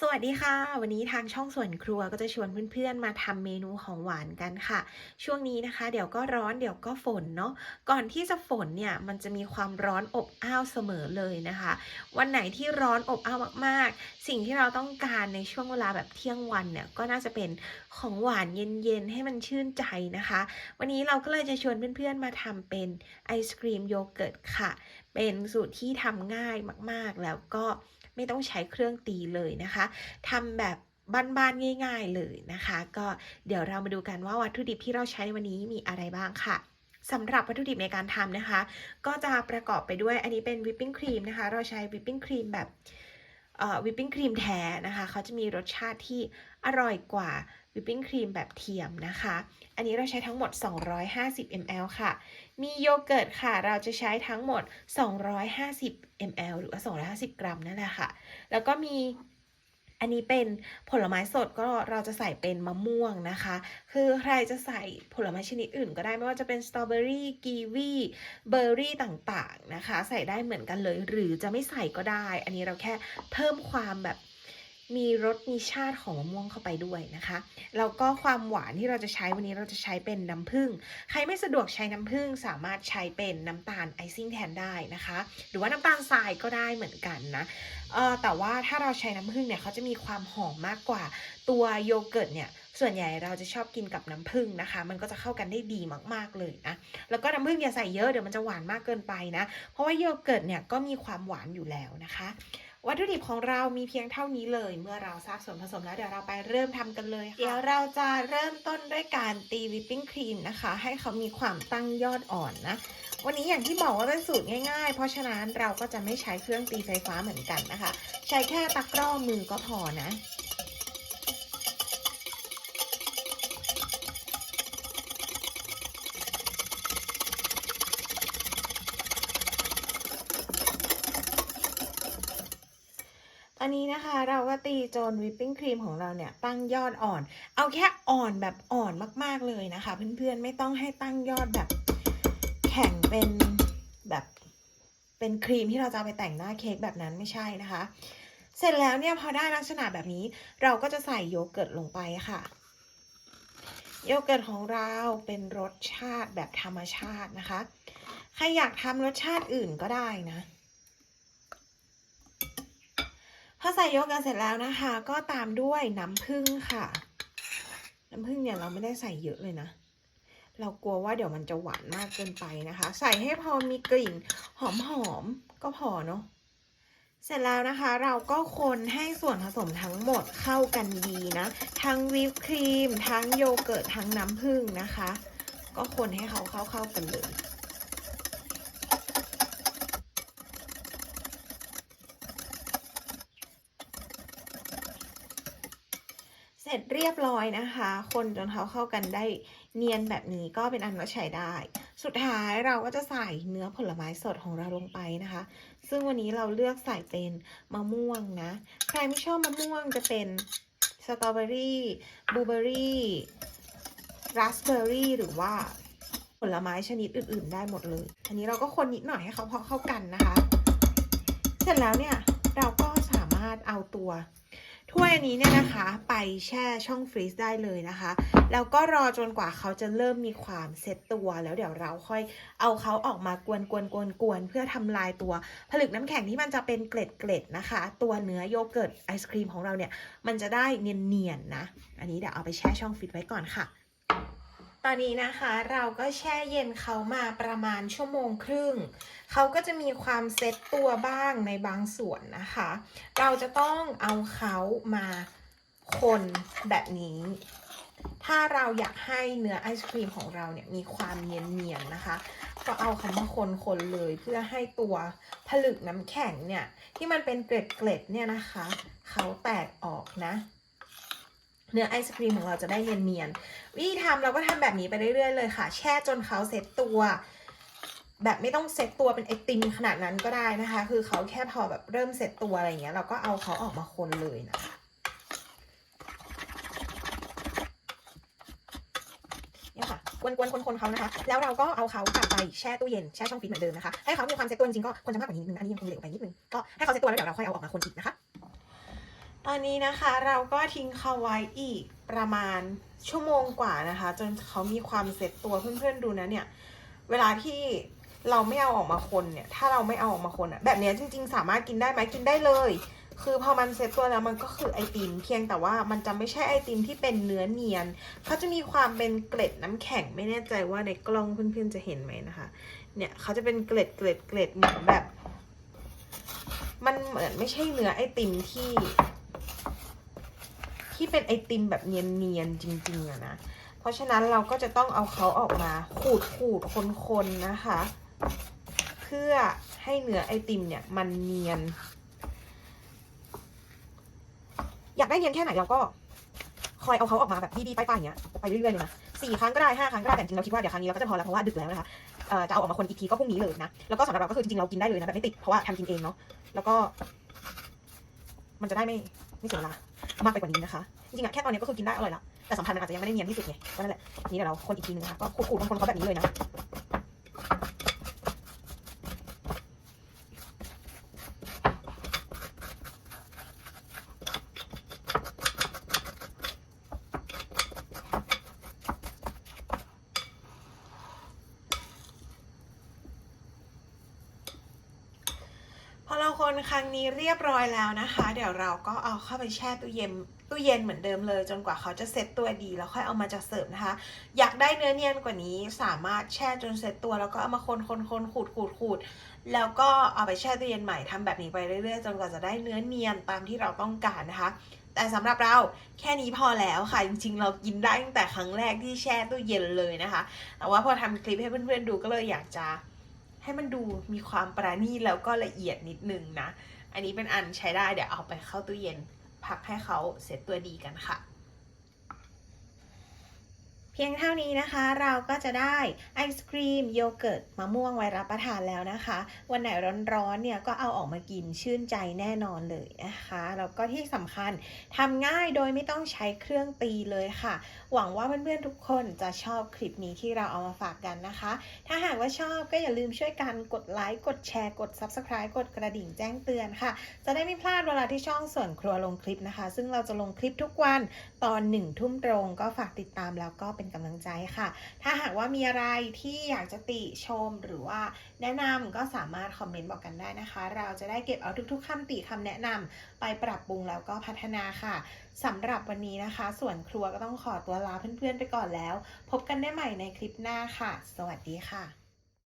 สวัสดีค่ะ วันนี้ทางช่องส่วนครัวก็จะชวนเพื่อนๆมาทำเมนูของหวานกันค่ะ ช่วงนี้นะคะ เดี๋ยวก็ร้อนเดี๋ยวก็ฝนเนาะก่อนที่จะฝนเนี่ยมันจะมีความร้อนอบอ้าวเสมอเลยนะคะ วันไหนที่ร้อนอบอ้าวมากๆ สิ่งที่เราต้องการในช่วงเวลาแบบเที่ยงวันเนี่ยก็น่าจะเป็นของหวานเย็นๆให้มันชื่นใจนะคะ วันนี้เราก็เลยจะชวนเพื่อนๆมาทำเป็นไอศครีมโยเกิร์ตค่ะ เป็นสูตรที่ทำง่ายมากๆแล้วก็ ไม่ต้องใช้เครื่องตีเลยนะคะทำแบบบ้านๆง่าย ๆเลยนะคะ ก็เดี๋ยวเรามาดูกันว่าวัตถุดิบที่เราใช้ในวันนี้มีอะไรบ้างค่ะสำหรับวัตถุดิบในการทำนะคะ ก็จะประกอบไปด้วยอันนี้เป็นวิปปิ้งครีมนะคะ เราใช้วิปปิ้งครีมแบบวิปปิ้งครีมแท้นะคะ เขาจะมีรสชาติที่อร่อยกว่า วิปปิ้งครีมแบบเทียมนะคะ อันนี้เราใช้ทั้งหมด 250 ml ค่ะ มีโยเกิร์ตค่ะ เราจะใช้ทั้งหมด 250 ml หรือว่า 250 กรัมนั่นแหละค่ะ แล้วก็มีอันนี้เป็นผลไม้สดก็เราจะใส่เป็นมะม่วงนะคะ คือใครจะใส่ผลไม้ชนิดอื่นก็ได้ไม่ว่าจะเป็นสตรอเบอรี่กีวีเบอร์รี่ต่างๆนะคะ ใส่ได้เหมือนกันเลย หรือจะไม่ใส่ก็ได้ อันนี้เราแค่เพิ่มความแบบ มีรสมีชาติของมะม่วงเข้าไปด้วยนะคะแล้วก็ความหวานที่เราจะใช้วันนี้เราจะใช้เป็นน้ำผึ้งใครไม่สะดวกใช้น้ำผึ้งสามารถใช้เป็นน้ำตาลไอซิ่งแทนได้นะคะ หรือว่าน้ำตาลทรายก็ได้เหมือนกันนะเออแต่ว่าถ้าเราใช้น้ำผึ้งเนี่ยเขาจะมีความหอมมากกว่าตัวโยเกิร์ตเนี่ยส่วนใหญ่เราจะชอบกินกับน้ำผึ้งนะคะ มันก็จะเข้ากันได้ดีมากๆเลยนะแล้วก็น้ำผึ้งอย่าใส่เยอะเดี๋ยวมันจะหวานมากเกินไปนะ เพราะว่าโยเกิร์ตเนี่ยก็มีความหวานอยู่แล้วนะคะ วัตถุดิบของเรามีเพียงเท่านี้เลย เมื่อเราทราบส่วนผสมแล้วเดี๋ยวเราไปเริ่มทำกันเลยค่ะเดี๋ยวเราจะเริ่มต้นด้วยการตีวิปปิ้งครีมนะคะ ให้เขามีความตั้งยอดอ่อนนะ วันนี้อย่างที่บอกว่าเป็นสูตรง่ายๆ เพราะฉะนั้นเราก็จะไม่ใช้เครื่องตีไฟฟ้าเหมือนกันนะคะ ใช้แค่ตะกร้อมือก็พอนะ อนนี้นะคะ เราก็ตีจนวิปปิ้งครีมของเราเนี่ยตั้งยอดอ่อน เอาแค่อ่อนแบบอ่อนมากๆเลยนะคะ เพื่อนๆไม่ต้องให้ตั้งยอดแบบ แข็งเป็นแบบเป็นครีมที่เราจะไปแต่งหน้าเค้กแบบนั้นไม่ใช่นะคะ เสร็จแล้วเนี่ยพอได้ลักษณะแบบนี้ เราก็จะใส่โยเกิร์ตลงไปค่ะ โยเกิร์ตของเราเป็นรสชาติแบบธรรมชาตินะคะ ใครอยากทำรสชาติอื่นก็ได้นะ พอใส่โยเกิร์ตเสร็จแล้วนะคะ ก็ตามด้วยน้ำผึ้งค่ะ น้ำผึ้งเนี่ยเราไม่ได้ใส่เยอะเลยนะ เรากลัวว่าเดี๋ยวมันจะหวานมากเกินไปนะคะ ใส่ให้พอมีกลิ่นหอมๆก็พอเนาะเสร็จแล้วนะคะเราก็คนให้ส่วนผสมทั้งหมดเข้ากันดีนะ ทั้งวิปครีม ทั้งโยเกิร์ตทั้งน้ำผึ้งนะคะ ก็คนให้เขาเข้าๆกันเลย เส เรียบร้อยนะคะ คนจนเขาเข้ากันได้เนียนแบบนี้ก็เป็นอันว่าใช้ได้ สุดท้ายเราก็จะใส่เนื้อผลไม้สดของเราลงไปนะคะ ซึ่งวันนี้เราเลือกใส่เป็นมะม่วงนะ ใครไม่ชอบมะม่วงจะเป็นสตรอเบอรี่บลูเบอรี่ราสเบอรี่หรือว่าผลไม้ชนิดอื่น ๆ ได้หมดเลย อันนี้เราก็คนนิดหน่อยให้เขาพอเข้ากันนะคะ เสร็จแล้วเนี่ยเราก็สามารถเอาตัว ถ้วยอันนี้เนี่ยนะคะ ไปแช่ช่องฟรีซได้เลยนะคะ แล้วก็รอจนกว่าเขาจะเริ่มมีความเซ็ตตัว แล้วเดี๋ยวเราค่อยเอาเขาออกมากวนกวนกวนกวนเพื่อทำลายตัว ผลึกน้ำแข็งที่มันจะเป็นเกล็ดเกล็ดๆนะคะ ตัวเนื้อโยเกิร์ตไอศครีมของเราเนี่ย มันจะได้เนียนๆนะอันนี้เดี๋ยวเอาไปแช่ช่องฟรีซไว้ก่อนค่ะ ตอนนี้นะคะเราก็แช่เย็นเขามาประมาณชั่วโมงครึ่ง เขาก็จะมีความเซ็ตตัวบ้างในบางส่วนนะคะ เราจะต้องเอาเขามาคนแบบนี้ ถ้าเราอยากให้เนื้อไอศครีมของเราเนี่ยมีความเนียนๆนะคะ ก็เอาเขามาคนๆเลยเพื่อให้ตัวผลึกน้ำแข็งเนี่ยที่มันเป็นเกล็ดๆเนี่ยนะคะ เขาแตกออกนะ เนื้อไอศครีมของเราจะได้เนียนๆวิธีทำเราก็ทำแบบนี้ไปเรื่อยๆเลยค่ะ แช่จนเขาเซ็ตตัว แบบไม่ต้องเซ็ตตัวเป็นไอติมขนาดนั้นก็ได้นะคะ คือเขาแค่พอแบบเริ่มเซ็ตตัวอะไรอย่างเงี้ย เราก็เอาเขาออกมาคนเลยนะคะเนี่ยค่ะกวนๆคนๆเขานะคะ แล้วเราก็เอาเขากลับไปแช่ตู้เย็นแช่ช่องฟรีซเหมือนเดิมนะคะ ให้เขามีความเซ็ตตัวจริงๆก็คนจะมากกว่านี้นิดนึงอันนี้ยังคงเหลวไปนิดนึงก็ให้เขาเซ็ตตัวแล้วเดี๋ยวเราค่อยเอาออกมาคนอีกนะคะ ตอนนี้นะคะเราก็ทิ้งเขาไว้อีกประมาณชั่วโมงกว่านะคะ จนเขามีความเสร็จตัวเพื่อนๆดูนะเนี่ย เวลาที่เราไม่เอาออกมาคนเนี่ย ถ้าเราไม่เอาออกมาคนอะแบบนี้จริง ๆ สามารถกินได้ไหมกินได้เลย คือพอมันเสร็จตัวแล้วมันก็คือไอติมเพียงแต่ว่ามันจะไม่ใช่ไอติมที่เป็นเนื้อเนียนเขาจะมีความเป็นเกล็ดน้ำแข็งไม่แน่ใจว่าในกล้องเพื่อนๆจะเห็นไหมนะคะ เนี่ยเขาจะเป็นเกล็ดเกล็ดเกล็ดเหมือนแบบ มันเหมือนไม่ใช่เนื้อไอติมที่ ที่เป็นไอติมแบบเนียนๆจริงๆอะนะ เพราะฉะนั้นเราก็จะต้องเอาเขาออกมาขูดขูดคนคนๆนะคะ เพื่อให้เนื้อไอติมเนี่ยมันเนียน อยากได้เนียนแค่ไหนเราก็คอยเอาเขาออกมาแบบดีๆไปๆอย่างเงี้ยไปเรื่อยๆเลยนะสี่ครั้งก็ได้ห้าครั้งก็ได้แต่จริงเราคิดว่าเดี๋ยวครั้งนี้เราก็จะพอแล้วเพราะว่าดึกแล้วนะคะเอ่อจะเอาออกมาคนอีกทีก็พรุ่งนี้เลยนะแล้วก็สำหรับเราก็คือจริงๆเรากินได้เลยนะแบบไม่ติดเพราะว่าทำกินเองเนาะแล้วก็ มันจะได้ไม่ไม่เสียเวลา มากไปกว่านี้นะคะ จริงๆอะแค่ตอนนี้ก็คือกินได้อร่อยละแต่สัมผัสมันอาจจะยังไม่ได้เนียนที่สุดไงก็นั่นแหละนี้เดี๋ยวเราคนอีกทีนึงนะคะ ก็ขูดๆบางคนเขาแบบนี้เลยนะ พอเราคนครั้งนี้เรียบร้อยแล้วนะคะ เดี๋ยวเราก็เอาเข้าไปแช่ตู้เย็นตู้เย็นเหมือนเดิมเลย จนกว่าเขาจะเซ็ตตัวดีแล้วค่อยเอามาจัดเสิร์ฟนะคะ อยากได้เนื้อเนียนกว่านี้สามารถแช่จนเซ็ตตัว แล้วก็เอามาคนคนคนขูดขูดขูดแล้วก็เอาไปแช่ตู้เย็นใหม่ทำแบบนี้ไปเรื่อยๆ จนกว่าจะได้เนื้อเนียนตามที่เราต้องการนะคะแต่สำหรับเราแค่นี้พอแล้วค่ะ จริงๆ เรากินได้ตั้งแต่ครั้งแรกที่แช่ตู้เย็นเลยนะคะ แต่ว่าพอทำคลิปให้เพื่อนๆดูก็เลยอยากจะ ให้มันดูมีความประณีตแล้วก็ละเอียดนิดนึงนะ อันนี้เป็นอันใช้ได้เดี๋ยวเอาไปเข้าตู้เย็น พักให้เขาเสร็จตัวดีกันค่ะ เพียงเท่านี้นะคะเราก็จะได้ไอศครีมโยเกิร์ตมะม่วงไว้รับประทานแล้วนะคะ วันไหนร้อนๆเนี่ยก็เอาออกมากินชื่นใจแน่นอนเลยนะคะแล้วก็ที่สำคัญทำง่ายโดยไม่ต้องใช้เครื่องตีเลยค่ะ หวังว่าเพื่อนๆทุกคนจะชอบคลิปนี้ที่เราเอามาฝากกันนะคะ ถ้าหากว่าชอบก็อย่าลืมช่วยกันกดไลค์กดแชร์กด Subscribe กดกระดิ่งแจ้งเตือนค่ะ จะได้ไม่พลาดเวลาที่ช่องส่วนครัวลงคลิปนะคะ ซึ่งเราจะลงคลิปทุกวันตอนหนึ่งทุ่มตรงก็ฝากติดตามแล้วก็เป็นเป็นกำลังใจค่ะ ถ้าหากว่ามีอะไรที่อยากจะติชมหรือว่าแนะนำก็สามารถคอมเมนต์บอกกันได้นะคะ เราจะได้เก็บเอาทุกๆคำติคำแนะนำไปปรับปรุงแล้วก็พัฒนาค่ะสำหรับวันนี้นะคะ ส่วนครัวก็ต้องขอตัวลาเพื่อนๆไปก่อนแล้ว พบกันได้ใหม่ในคลิปหน้าค่ะ สวัสดีค่ะ